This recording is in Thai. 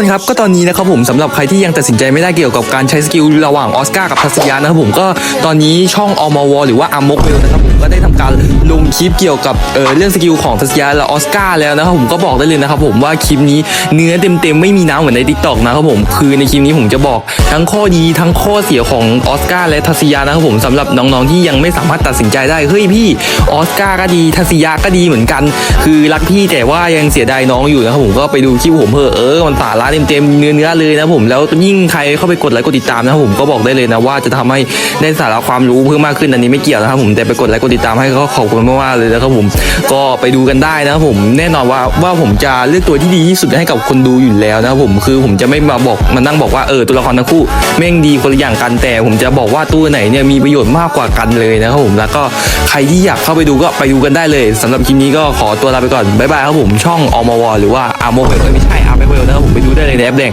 คนครับก็ตอนนี้นะครับผมสำหรับใครที่ยังตัดสินใจไม่ได้เกี่ยวกับการใช้สกิลระหว่างออสการ์กับทัศยานะครับผมก็ตอนนี้ช่องอมวหรือว่าอามกเวลนะครับผมก็ได้ทำการลงคลิปเกี่ยวกับเออเรื่องสกิลของทัศยาและออสการ์แล้วนะครับผมก็บอกได้เลยนะครับผมว่าคลิปนี้เนื้อเต็มๆไม่มีน้ำเหมือนในทิกตอกนะครับผมคือในคลิปนี้ผมจะบอกทั้งข้อดีทั้งข้อเสียของออสการ์และทัศยานะครับผมสำหรับน้องๆที่ยังไม่สามารถตัดสินใจได้เฮ้ยพี่ออสการ์ก็ดีทัศยาก็ดีเหมือนกัน คือรักพี่แต่ว่ายังเสียดายน้องอยู่นะครับผมก็ไปดูคลิปผมเถอเออมันสาระเต็มๆเนื้อเนื้อๆเลยนะผมแล้วยิ่งใครเข้าไปกดไลค์กดติดตามนะครับผมก็บอกได้เลยนะว่าจะทำให้ได้สาระความรู้เพิ่มมากขึ้นอันนี้ไม่เกี่ยวนะครับผมแต่ไปกดไลค์กดติดตามให้ก็ขอบคุณมากๆเลยนะครับผมก็ไปดูกันได้นะครับผมแน่นอนว่าว่าผมจะเลือกตัวที่ดีที่สุดให้กับคนดูอยู่แล้วนะครับผมคือผมจะไม่มาบอกมานั่งบอกว่าเออตัวละครทั้งคู่แม่งดีคนละอย่างกันแต่ผมจะบอกว่าตัวไหนเนี่ยมีประโยชน์มากกว่ากันเลยนะครับผมแล้วก็ใครที่อยากเข้าไปดูก็ไปดูกันได้เลยสำหรับคลิปนี้ก็ขอตัวลาไปก่อนบ๊ายบายครับผมช่องอมวหรือว่าอาร์โมเวลไม่ใช่อาร์เวลนะครับผมไปดูได้เลยในแอปแดง